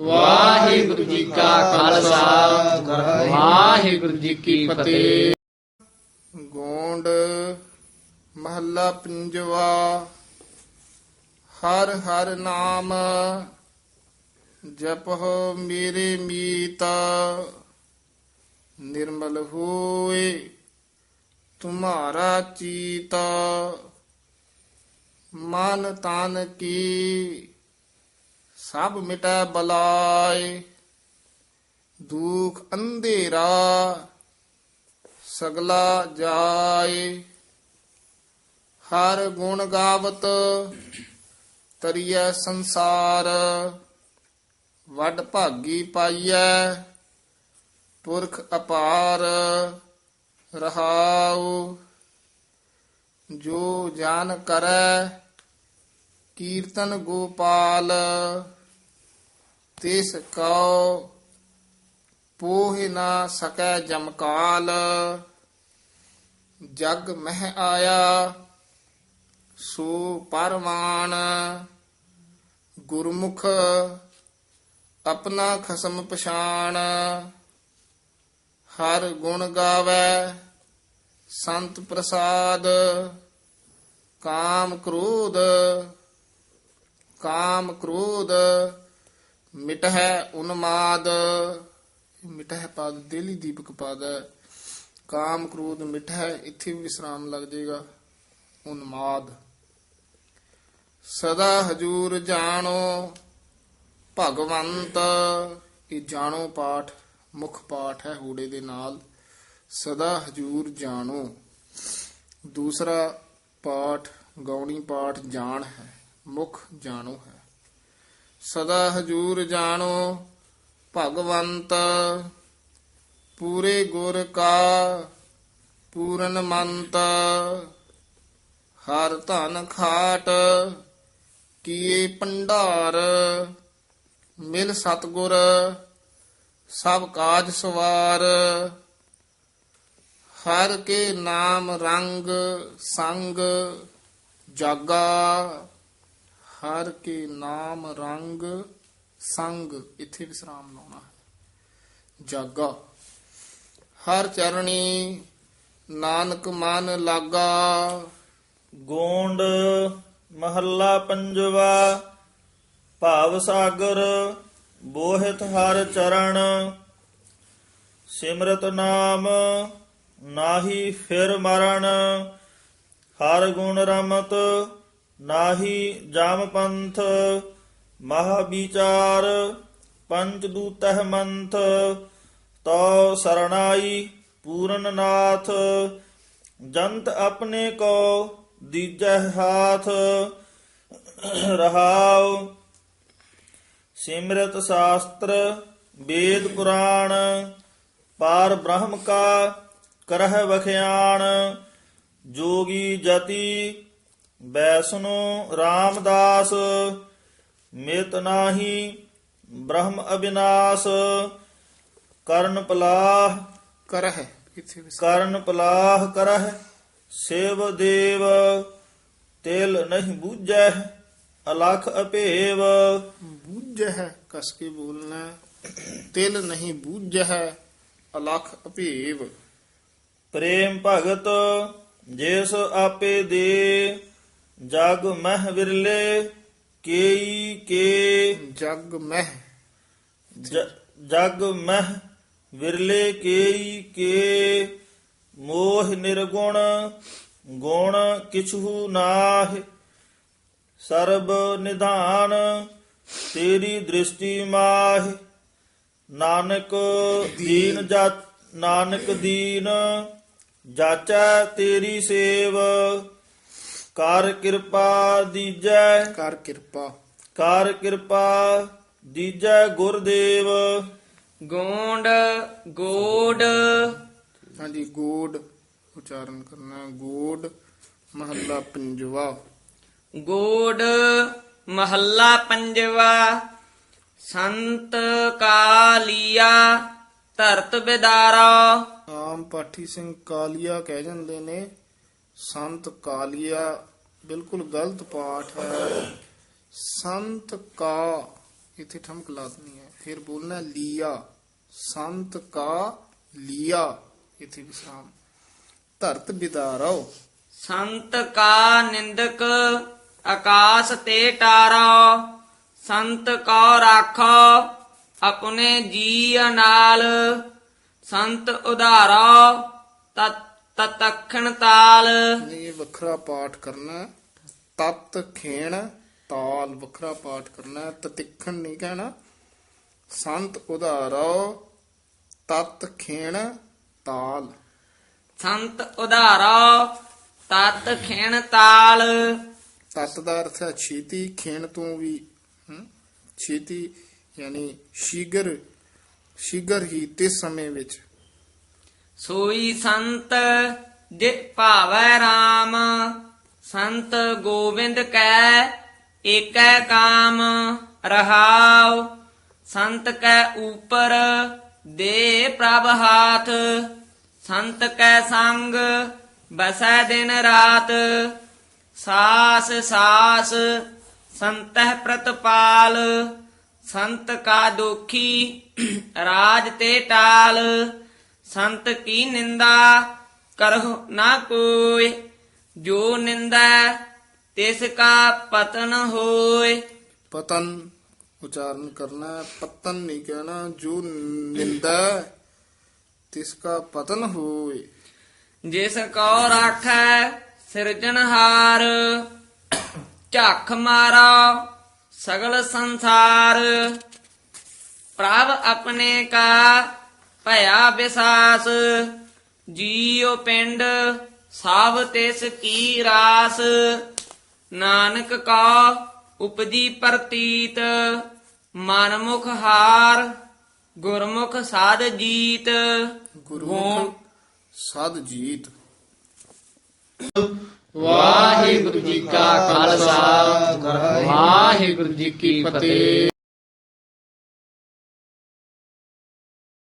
ਵਾਹਿਗੁਰੂ ਜੀ ਕਾ ਖਾਲਸਾ। ਵਾਹਿਗੁਰੂ ਜੀ ਕੀ ਫਤਿਹ। ਗੋਂਡ, ਮਹੱਲਾ ਪੰਜਵਾ। ਹਰ ਹਰ ਨਾਮ ਜਪਹੁ ਮੇਰੇ ਮੀਤਾ। ਨਿਰਮਲ ਹੋਏ ਤੁਮਾਰਾ ਚੀਤਾ। ਮਨ ਤਨ ਕੀ ਸਭ ਮਿਟੈ ਬਲਾਏ, ਦੁਖ ਅੰਧੇਰਾ ਸਗਲਾ ਜਾਏ। ਹਰ ਗੁਣ ਗਾਵਤ ਤਰੀਐ ਸੰਸਾਰ, ਵੱਡ ਭਾਗੀ ਪਾਈਐ, ਪੁਰਖ ਅਪਾਰ ਰਹਾਉ। ਜੋ ਜਾਨ ਕਰੈ, ਕੀਰਤਨ ਗੋਪਾਲ ਤਿਸ ਕਉ ਪੋਹ ਨਾ ਸਕੈ ਜਮਕਾਲ। ਜਗ ਮਹਿ ਆਇਆ ਸੋ ਪਰਮਾਨ। ਗੁਰਮੁਖ ਆਪਣਾ ਖਸਮ ਪਛਾਣ। ਹਰ ਗੁਣ ਗਾਵੇ ਸੰਤ ਪ੍ਰਸਾਦ। ਕਾਮ ਕ੍ਰੋਧ ਕਾਮ ਕ੍ਰੋਧ ਮਿਟਹਿ ਉਨਮਾਦ। ਮਿਟਹਿ ਪਦ, ਦੇਲੀ ਦੀਪਕ ਪਦ ਹੈ। ਕਾਮ ਕ੍ਰੋਧ ਮਿਟਹਿ ਇੱਥੇ ਵੀ ਵਿਸਰਾਮ ਲੱਗ ਜਾਏਗਾ। ਉਨਮਾਦ। ਸਦਾ ਹਜੂਰ ਜਾਣੋ ਭਗਵੰਤ। ਇਹ ਜਾਣੋ ਪਾਠ, ਮੁੱਖ ਪਾਠ ਹੈ ਹੂੜੇ ਦੇ ਨਾਲ। ਸਦਾ ਹਜੂਰ ਜਾਣੋ। ਦੂਸਰਾ ਪਾਠ ਗੌਣੀ ਪਾਠ ਜਾਣ ਹੈ, ਮੁੱਖ ਜਾਣੋ ਹੈ। ਸਦਾ ਹਜੂਰ ਜਾਣੋ, ਭਗਵੰਤ, ਪੂਰੇ ਗੁਰ ਕਾ ਪੂਰਨ ਮੰਤ। ਹਰ ਧਨ ਖਾਟ, ਕੀਏ ਭੰਡਾਰ। ਮਿਲ ਸਤਗੁਰ, ਸਭ ਕਾਜ ਸਵਾਰ। ਹਰ ਕੇ ਨਾਮ ਰੰਗ ਸੰਗ ਜਾਗਾ। ਹਰ ਕੇ ਨਾਮ ਰੰਗ ਸੰਗ, ਇੱਥੇ ਵਿਸਰਾਮ ਲਾਉਣਾ ਹੈ। ਜਾਗਾ। ਹਰ ਚਰਣੀ ਨਾਨਕ ਮਨ ਲਾਗਾ। ਗੋਂਡ ਮਹੱਲਾ ਪੰਜਵਾ। ਭਾਵ ਸਾਗਰ ਬੋਹਿਤ ਹਰ ਚਰਨ ਸਿਮਰਤ ਨਾਮ ਨਾਹੀ ਫਿਰ ਮਰਨ। ਹਰ ਗੁਣ ਰਮਤ ਨਾਹੀ ਜਮ ਪੰਥ, ਮਹਾ ਵਿਚਾਰ ਪੰਚ ਦੂਤਹ ਮੰਥ ਤੋ ਸਰਣਾਈ ਪੂਰਨ ਨਾਥ, ਜੰਤ ਆਪਣੇ ਕੋ ਦੀਜੈ ਹਾਥ, ਰਹਾਉ ਸਿਮਰਤ ਸ਼ਾਸਤਰ, ਵੇਦ ਪੁਰਾਣ, ਪਾਰ ਬ੍ਰਹਮ ਕਾ ਕਰਹਿ ਵਖਿਆਣ, ਜੋਗੀ ਜਤੀ ਬੈਸਨੋ ਰਾਮਦਾਸ ਮਿਤ ਨਾਹੀ ਬ੍ਰਹਮ ਅਬਿਨਾਸ਼ ਕਰਨ ਪਲਾਹ ਕਰਹਿ ਕਰਨ ਪਲਾਹ ਕਰਹਿ ਸੇਵ ਦੇਵ ਤਿਲ ਨਹੀਂ ਬੂਝੈ ਅਲਖ ਅਭੇਵ ਬੂਝ ਕਸ ਕੇ ਬੋਲਣਾ। ਤਿਲ ਨਹੀਂ ਬੂਝ ਅਲਖ ਅਭੇਵ ਪ੍ਰੇਮ ਭਗਤ ਜਿਸ ਆਪੇ ਦੇ ਜਗ ਮਹਿ ਵਿਰਲੇ ਕੇਈ ਕੇ ਜਗ ਮਹਿ। ਜਗ ਮਹਿ ਵਿਰਲੇ ਕੇਈ ਕੇ ਮੋਹ ਨਿਰਗੁਣ ਗੁਣ ਕਿਛੂ ਨਾਹ। ਸਰਬ ਨਿਧਾਨ ਤੇਰੀ ਦ੍ਰਿਸ਼ਟੀ ਮਾਹ। ਨਾਨਕ ਦੀਨ ਜਾ ਨਾਨਕ ਦੀਨ ਜਾਚੈ ਤੇਰੀ ਸੇਵ। ਕਰ ਕਿਰਪਾ ਦੀਜੈ। ਕਰ ਕਿਰਪਾ। ਕਰ ਕਿਰਪਾ ਦੀਜੈ ਗੁਰਦੇਵ। ਗੋਂਡ ਗੋਡ। ਹਾਂਜੀ ਗੋਡ ਉਚਾਰਨ ਕਰਨਾ ਗੋਡ ਮਹੱਲਾ ਪੰਜਵਾ। ਗੋਡ ਮਹੱਲਾ ਪੰਜਵਾ। ਸੰਤ ਕਾਲੀਆ ਧਰਤ ਬਿਦਾਰਾ। ਆਮ ਪਾਠੀ ਸਿੰਘ ਕਾਲੀਆ ਕਹਿ ਜਾਂਦੇ ਨੇ। ਸੰਤ ਕਾਲੀਆ, ਬਿਲਕੁਲ ਗਲਤ ਪਾਠ ਹੈ। ਸੰਤ ਕਾ, ਇੱਥੇ ਠਮਕ ਲਾਦਨੀ ਹੈ। ਫਿਰ ਬੋਲਣਾ ਲੀਆ। ਸੰਤ ਕਾ ਲੀਆ, ਇੱਥੇ ਵਿਸਰਾਮ। ਧਰਤ ਬਿਦਾਰੋ। ਸੰਤ ਕਾ ਨਿੰਦਕ, ਆਕਾਸ ਤੇ ਟਾਰੋ। ਸੰਤ ਕੋ ਰਾਖੋ ਆਪਣੇ ਜੀ ਨਾਲ। ਸੰਤ ਉਧਾਰਾ, ਤਤ ਤਖਣ ਤਾਲ। ਇਹ ਵੱਖਰਾ ਪਾਠ ਕਰਨਾ। ਤਤ ਖੇਣ ਤਾਲ ਵੱਖਰਾ ਪਾਠ ਕਰਨਾ। ਤਤਿਖਣ ਨਹੀਂ ਕਹਿਣਾ। ਸੰਤ ਉਧਾਰੋ ਤਤ ਖੇਣ ਤਾਲ। ਸੰਤ ਉਧਾਰੋ ਤਤ ਖਿਣ ਤਾਲ। ਤਤ ਦਾ ਅਰਥ ਹੈ ਛੇਤੀ ਖੇਣ ਤੋਂ ਵੀ ਛੇਤੀ ਯਾਨੀ ਸ਼ੀਗਰ ਸ਼ੀਗਰ ਹੀ ਤੇ ਸਮੇਂ ਵਿੱਚ। ਸੋਈ ਸੰਤ ਜੇ ਭਾਵੈ RAM ਸੰਤ ਗੋਬਿੰਦ ਕੈ ਏਕੈ ਕਾਮ ਰਹਾਉ, ਸੰਤ ਕੈ ਉਪਰ ਦੇ ਪ੍ਰਭ ਹਾਥ, ਸੰਤ ਕੈ ਸੰਗ ਬਸੈ ਦਿਨ ਰਾਤ, ਸਾਸ ਸਾਸ ਸੰਤਹਿ ਪ੍ਰਤਪਾਲ, ਸੰਤ ਕਾ ਦੁਖੀ ਰਾਜ ਤੇ ਟਾਲ। ਸੰਤ ਕੀ ਨਿੰਦਾ ਕਰਹੁ ਨਾ ਕੋਇ? ਜੋ ਨਿੰਦਾ ਤਿਸ ਕਾ ਪਤਨ ਹੋਏ ਪਤਨ ਉਚਾਰਨ ਕਰਨਾ ਹੈ। ਪਤਨ ਨਹੀਂ ਕਹਿਣਾ ਜੋ ਨਿੰਦਾ ਤਿਸ ਕਾ ਪਤਨ ਹੋਏ ਜਿਸ ਕੋ ਰਾਖੈ ਸਿਰਜਨਹਾਰ ਝੱਖ ਮਾਰਾ ਸਗਲ ਸੰਸਾਰ। ਪ੍ਰਭ ਆਪਣੇ ਕਾ ਭਇਆ ਵਿਸਾਸ ਜੀਉ ਪਿੰਡ ਸਭ ਤਿਸ ਕੀ ਰਾਸ। ਨਾਨਕ ਕਾ ਉਪਜੀ ਪ੍ਰਤੀਤ ਮਨਮੁਖ ਹਾਰ ਗੁਰਮੁਖ ਸਾਧ ਜੀਤ। ਗੁਰਮੁਖ ਸਦ ਜੀਤ। ਵਾਹਿਗੁਰੂ ਜੀ ਕਾ ਖਾਲਸਾ ਵਾਹਿਗੁਰੂ ਜੀ ਕੀ ਫਤਿਹ।